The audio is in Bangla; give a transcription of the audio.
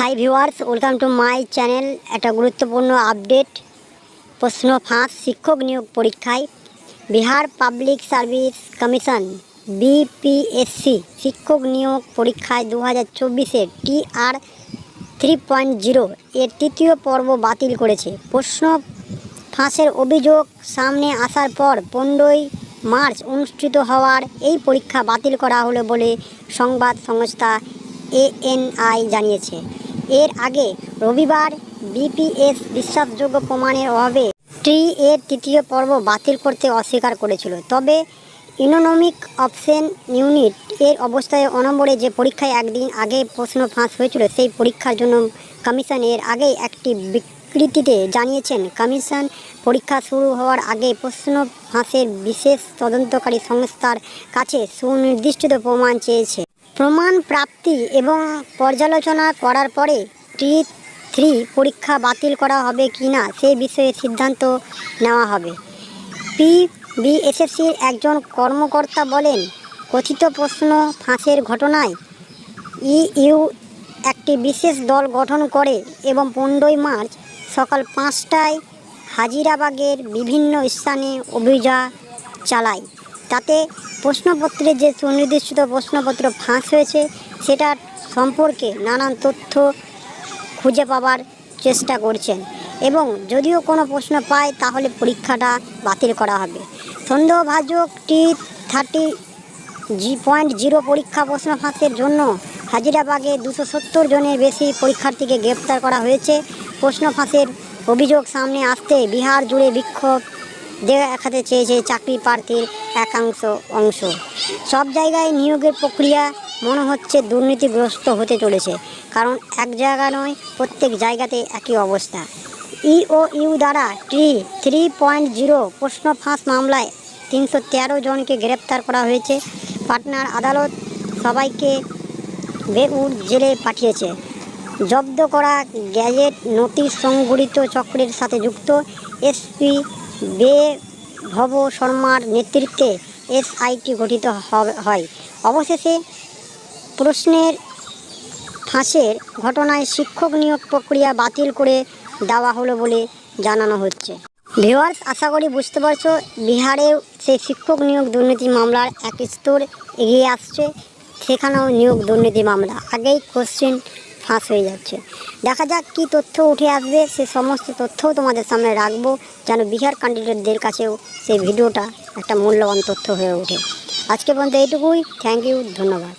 Hi viewers welcome to my channel একটা গুরুত্বপূর্ণ আপডেট প্রশ্ন ফাঁস, শিক্ষক নিয়োগ পরীক্ষায়, Bihar public service commission BPSC শিক্ষক নিয়োগ পরীক্ষায় দু হাজার চব্বিশের টিআর থ্রি পয়েন্ট জিরো এর তৃতীয় পর্ব বাতিল করেছে। প্রশ্ন ফাঁসের অভিযোগ সামনে আসার পর পনেরোই মার্চ অনুষ্ঠিত হওয়ার এই পরীক্ষা বাতিল করা হলো বলে সংবাদ সংস্থা এএনআই জানিয়েছে। এর আগে রবিবার বিপিএস বিশ্বাসযোগ্য প্রমাণের অভাবে ট্রি এর তৃতীয় পর্ব বাতিল করতে অস্বীকার করেছিল। তবে ইনোনমিক অপশন ইউনিট এর অবস্থায় অনম্বরে যে পরীক্ষায় একদিন আগে প্রশ্ন ফাঁস হয়েছিল, সেই পরীক্ষার জন্য কমিশন এর আগে একটি বিবৃতিতে জানিয়েছেন, কমিশন পরীক্ষা শুরু হওয়ার আগে প্রশ্ন ফাঁসের বিশেষ তদন্তকারী সংস্থার কাছে সুনির্দিষ্ট প্রমাণ চেয়েছে। প্রমাণ প্রাপ্তি এবং পর্যালোচনা করার পরে টি থ্রি পরীক্ষা বাতিল করা হবে কি না সেই বিষয়ে সিদ্ধান্ত নেওয়া হবে। পি বিএসএফসির একজন কর্মকর্তা বলেন, কথিত প্রশ্ন ফাঁসের ঘটনায় ইইউ একটি বিশেষ দল গঠন করে এবং পনেরোই মার্চ সকাল পাঁচটায় হাজিরাবাগের বিভিন্ন স্থানে অভিযান চালায়। তাতে প্রশ্নপত্রে যে সুনির্দিষ্ট প্রশ্নপত্র ফাঁস হয়েছে, সেটার সম্পর্কে নানান তথ্য খুঁজে পাবার চেষ্টা করছেন। এবং যদিও কোনো প্রশ্ন পায়, তাহলে পরীক্ষাটা বাতিল করা হবে। সন্দেহভাজক T thirty G point zero পরীক্ষা প্রশ্ন ফাঁসের জন্য হাজিরাবাগে দুশো সত্তর জনের বেশি পরীক্ষার্থীকে গ্রেপ্তার করা হয়েছে। প্রশ্ন ফাঁসের অভিযোগ সামনে আসতে বিহার জুড়ে বিক্ষোভ দেখাতে চেয়েছে চাকরি প্রার্থীর একাংশ অংশ। সব জায়গায় নিয়োগের প্রক্রিয়া মনে হচ্ছে দুর্নীতিগ্রস্ত হতে চলেছে, কারণ এক জায়গা নয়, প্রত্যেক জায়গাতে একই অবস্থা। ইউ দ্বারা টি থ্রি পয়েন্ট জিরো প্রশ্ন ফাঁস মামলায় তিনশো তেরো জনকে গ্রেপ্তার করা হয়েছে। পাটনার আদালত সবাইকে বেউর জেলে পাঠিয়েছে। জব্দ করা গ্যাজেট নোটিশ সংগঠিত চক্রের সাথে যুক্ত এসপি বে ভব শর্মার নেতৃত্বে এসআইটি গঠিত হয়। অবশেষে প্রশ্নের ফাঁসের ঘটনায় শিক্ষক নিয়োগ প্রক্রিয়া বাতিল করে দেওয়া হলো বলে জানানো হচ্ছে। ভিওয়ার্স আশা করি বুঝতে পারছ, বিহারেও সেই শিক্ষক নিয়োগ দুর্নীতি মামলার এক স্তর এগিয়ে আসছে। সেখানেও নিয়োগ দুর্নীতি মামলা। আগেই কোশ্চেন ফাঁস হয়ে যাচ্ছে। দেখা যাক কি তথ্য উঠে আসবে, সে সমস্ত তথ্যও তোমাদের সামনে রাখব যেন বিহার ক্যান্ডিডেটদের কাছেও সেই ভিডিওটা একটা মূল্যবান তথ্য হয়ে ওঠে। আজকে পর্যন্ত এইটুকুই। থ্যাংক ইউ ধন্যবাদ।